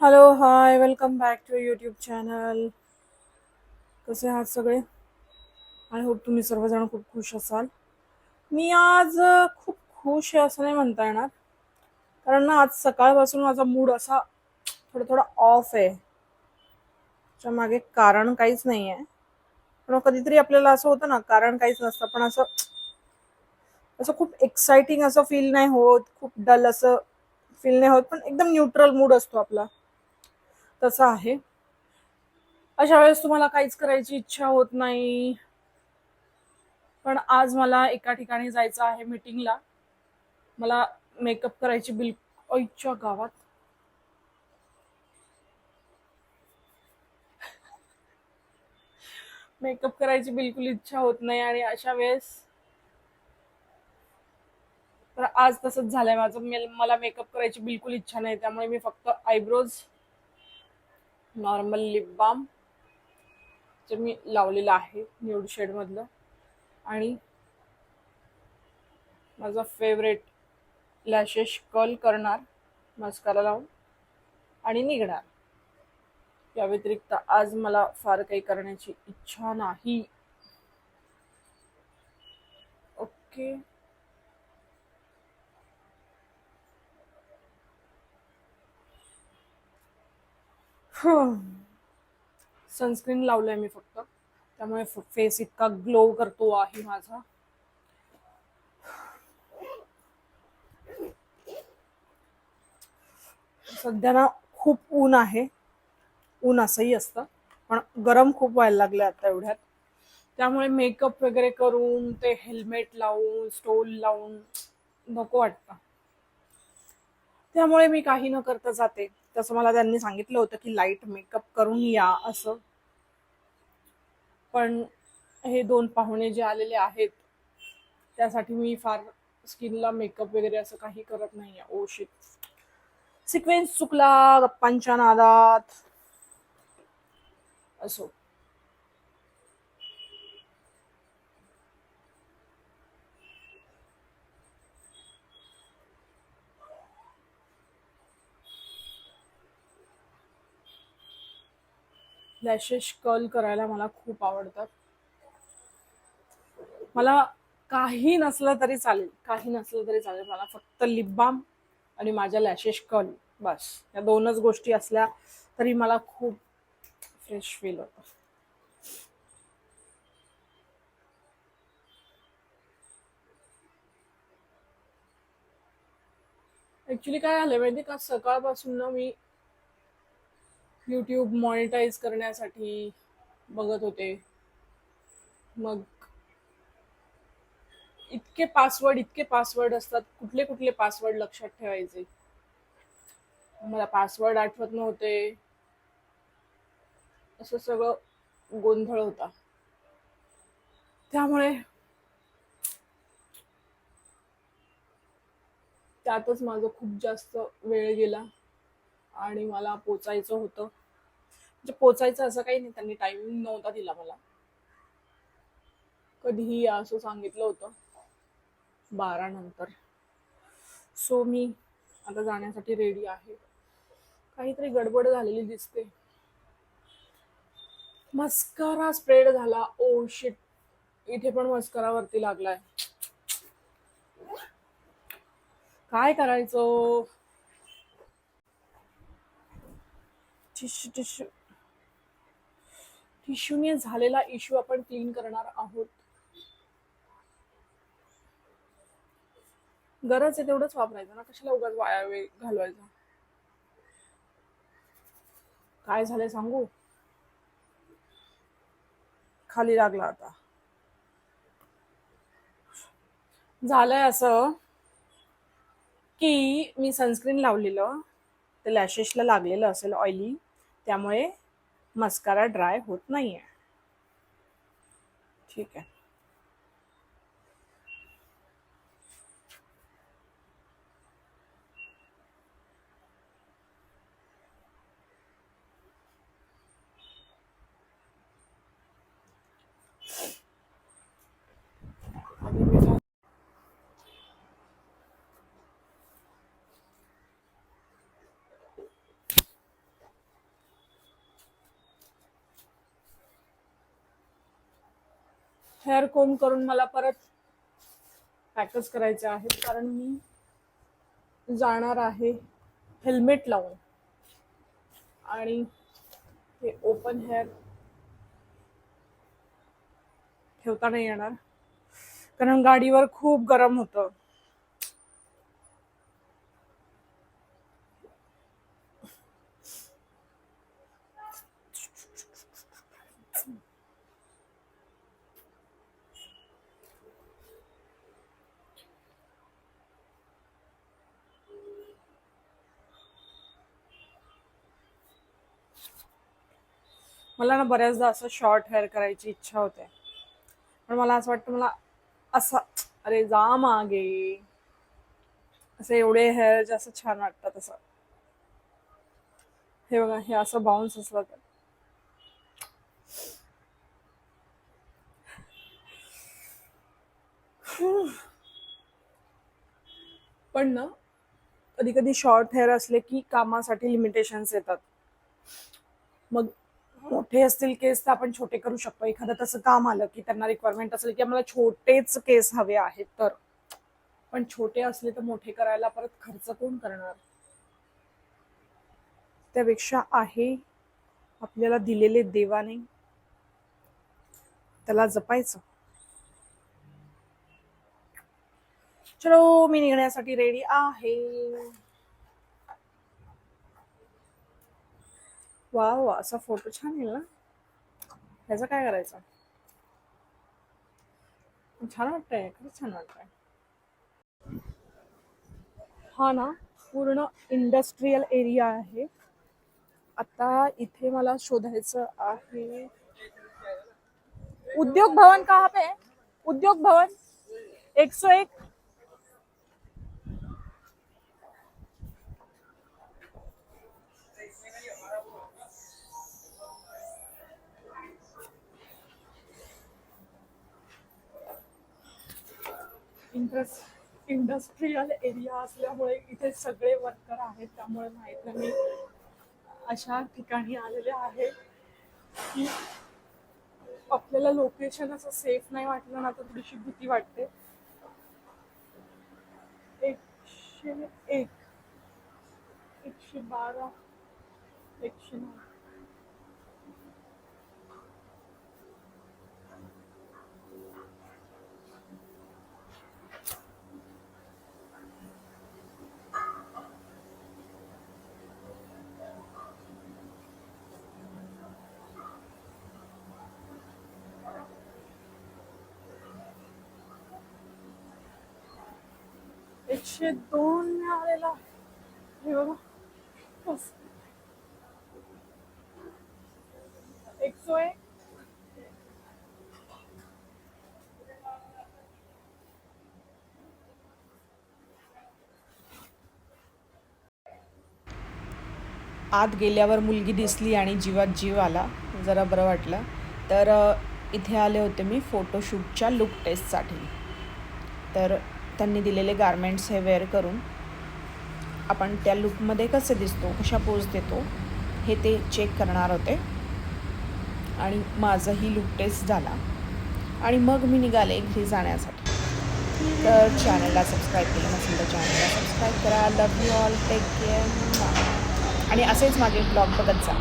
Hello hi welcome back to YouTube channel कसे आहात सगळे? आय होप तुम्ही सर्वजण खूप खुश असाल. मी आज खूप खुश आहे असं नाही म्हणता येणार. कारण ना आज सकाळपासून माझा मूड असा थोडा थोडा ऑफ आहे. त्याच्यामागे कारण काहीच नाही आहे. पण कधीतरी आपल्याला असं होतं ना कारण काहीच नसतं. पण असं असं खूप एक्साइटिंग असं फील नाही होत. खूप डल असं फील नाही होत. पण एकदम न्यूट्रल मूड असतो आपला. तसं आहे. अशा वेळेस तुम्हाला काहीच करायची इच्छा होत नाही. पण आज मला एका ठिकाणी जायचं आहे मीटिंगला मला मेकअप करायची बिल इच्छा गावात. मेकअप करायची बिलकुल इच्छा होत नाही आणि अशा वेळेस तर आज तसंच झालंय माझं. मला मेकअप करायची बिलकुल इच्छा नाही. त्यामुळे मी फक्त आयब्रोज नॉर्मल लिप बाम जे मी लावलेलं आहे न्यूड शेडमधलं आणि माझा फेवरेट लॅशेस कर्ल करणार मस्कारा लावून. आणि निघणार. या व्यतिरिक्त आज मला फार काही करण्याची इच्छा नाही. ओके सनस्क्रीन लावलंय मी फक्त. त्यामुळे फेस इतका ग्लो करतो आहे माझा. सध्या ना खूप ऊन आहे. ऊन असंही असतं पण गरम खूप व्हायला लागलं आता एवढ्यात. त्यामुळे मेकअप वगैरे करून ते हेल्मेट लावून स्टोल लावून नको वाटतं. त्यामुळे मी काही न करता जाते. तसं मला त्यांनी सांगितलं होतं की लाइट मेकअप करून या असं. पण हे दोन पाहुणे जे आलेले आहेत त्यासाठी मी फार स्किनला मेकअप वगैरे असं काही करत नाही ओ शिट सिक्वेन्स चुकला गप्पांच्या नादात. असो. लॅशेस कर्ल करायला मला खूप आवडतात. मला काही नसलं तरी चालेल काही नसलं तरी चालेल. मला फक्त लिप बाम आणि माझ्या लॅशेस कर्ल बस. या दोनच गोष्टी असल्या तरी मला खूप फ्रेश फील होतं. ऍक्च्युली काय झालं माहिती का? सकाळपासून ना मी यूट्यूब मॉनिटाईज करण्यासाठी बघत होते. मग इतके पासवर्ड इतके पासवर्ड असतात. कुठले कुठले पासवर्ड लक्षात ठेवायचे? मला पासवर्ड आठवत नव्हते. असं सगळं गोंधळ होता. त्यामुळे त्यातच माझं खूप जास्त वेळ गेला आणि मला पोचायचं होतं. म्हणजे पोचायचं असं काही नाही. त्यांनी टायमिंग नव्हता दिला मला. कधीही असं सांगितलं होतं. बारा नंतर. सो मी आता जाण्यासाठी रेडी आहे. काहीतरी गडबड झालेली दिसते. मस्कारा स्प्रेड झाला. Oh ओ शिट इथे पण मस्कारा वरती लागलाय. काय करायचं? टिश्यू टिश्यू टिश्यूने झालेला इश्यू आपण क्लीन करणार आहोत. गरज आहे तेवढंच वापरायचं ना. कशाला उगाच वाया वेळ घालवायचा? काय झालंय सांगू? खाली लागला आता. झालंय असं की मी सनस्क्रीन लावलेलं. ते लॅशेसला लागलेलं असेल ऑइली त्यामुळे मस्कारा ड्राय होत नाही आहे ठीक आहे आणि मी काय- हेअर कोम करून मला परत पॅकच करायचे आहेत कारण मी जाणार आहे हेल्मेट लावून. आणि हे ओपन हेअर ठेवता नाही येणार कारण गाडीवर खूप गरम होतं. मला ना बऱ्याचदा असं शॉर्ट हेअर करायची इच्छा होते. पण मला असं वाटतं मला असं अरे जा मागे. असं एवढे हेअर जास्त छान वाटतात असं. हे बघा हे असं बाउन्स असलं तर. पण ना कधी कधी शॉर्ट हेअर असले की कामासाठी लिमिटेशन्स येतात. मग मोठे असतील केस तर आपण छोटे करू शकतो. एखादं तसं काम आलं की त्यांना रिक्वायरमेंट असेल की आम्हाला छोटेच केस हवे आहेत तर. पण छोटे असले तर मोठे करायला परत खर्च कोण करणार? त्यापेक्षा आहे आपल्याला दिलेले देवाने त्याला जपायचं. चलो मी निघण्यासाठी रेडी आहे. वा वा असा फोटो छान येईल ना? ह्याचा काय करायचं? छान वाटतंय खरंच छान वाटतंय. हा ना पूर्ण इंडस्ट्रीयल एरिया आहे. आता इथे मला शोधायचं आहे. उद्योग भवन कहाँ पे? उद्योग भवन. एक एक. इंडस इंडस्ट्रीयल एरिया असल्यामुळे इथे सगळे वर्कर आहेत त्यामुळे माहीत नाही मी अशा ठिकाणी आलेले आहे की आपल्याला लोकेशन असं सेफ नाही वाटलं ना तर थोडीशी भीती वाटते. एकशे एक एकशे बारा एकशे नऊ. एकशे दोन मिळालेला हे बघा बस. एक आत गेल्यावर मुलगी दिसली आणि जीवात जीव आला जरा बरं वाटलं. तर इथे आले होते मी फोटोशूटच्या लुक टेस्टसाठी तर त्यांनी दिलेले गारमेंट्स हे वेअर करून आपण त्या लुकमध्ये कसे दिसतो कशा पोज देतो हे ते चेक करणार होते. आणि माझंही लुक टेस्ट झाला. आणि मग मी निघाले घरी जाण्यासाठी. तर चॅनलला सबस्क्राईब केलं नसेल तर चॅनलला सबस्क्राईब करा. Love you all take care आणि असेच माझे ब्लॉग बघत जा.